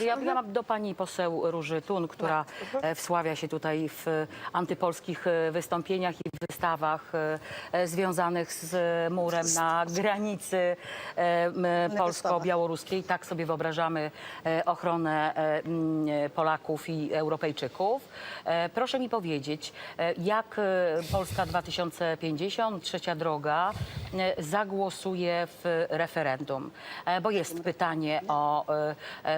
Ja, ja mam do pani poseł Róży Tun, która e, wsławia się tutaj w antypolskich e, wystąpieniach i wystawach e, e, związanych z murem na granicy m, polsko-białoruskiej. Tak sobie wyobrażamy ochronę Polaków i Europejczyków. E, Proszę mi powiedzieć, e, jak e, Polska 2050, trzecia droga, zagłosuje w referendum? Bo jest pytanie o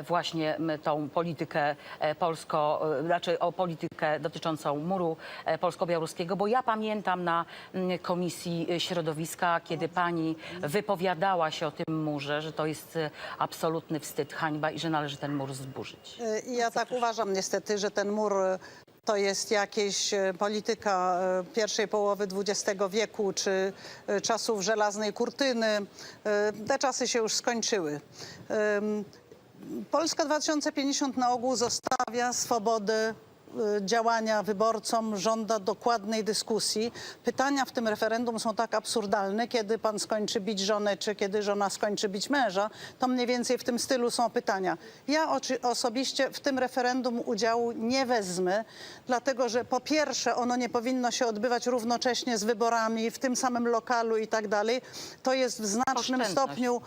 właśnie tą politykę polsko, e, znaczy o politykę dotyczącą muru polsko-białoruskiego, bo ja pamiętam na m, Komisji Środowiska, kiedy pani wypowiadała się o tym murze, że to jest e, absolutny wstyd, hańba i że należy ten mur zburzyć. Y, Ja tak uważam niestety, że ten mur y, to jest jakieś y, polityka y, pierwszej połowy XX wieku czy y, czasów żelaznej kurtyny. Y, Te czasy się już skończyły. Polska 2050 na ogół zostawia swobodę y, działania wyborcom, żąda dokładnej dyskusji. Pytania w tym referendum są tak absurdalne, kiedy pan skończy bić żonę, czy kiedy żona skończy bić męża, to mniej więcej w tym stylu są pytania. Ja osobiście w tym referendum udziału nie wezmę, dlatego że po pierwsze ono nie powinno się odbywać równocześnie z wyborami w tym samym lokalu i tak dalej. To jest w znacznym stopniu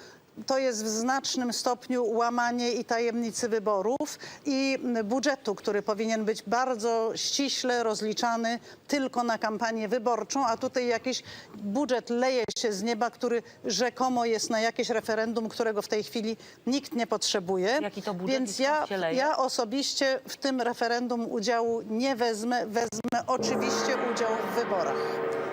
to jest w znacznym stopniu łamanie i tajemnicy wyborów i budżetu, który powinien być bardzo ściśle rozliczany tylko na kampanię wyborczą, a tutaj jakiś budżet leje się z nieba, który rzekomo jest na jakieś referendum, którego w tej chwili nikt nie potrzebuje. Jaki to budżet Więc ja, ja osobiście w tym referendum udziału nie wezmę. Wezmę oczywiście udział w wyborach.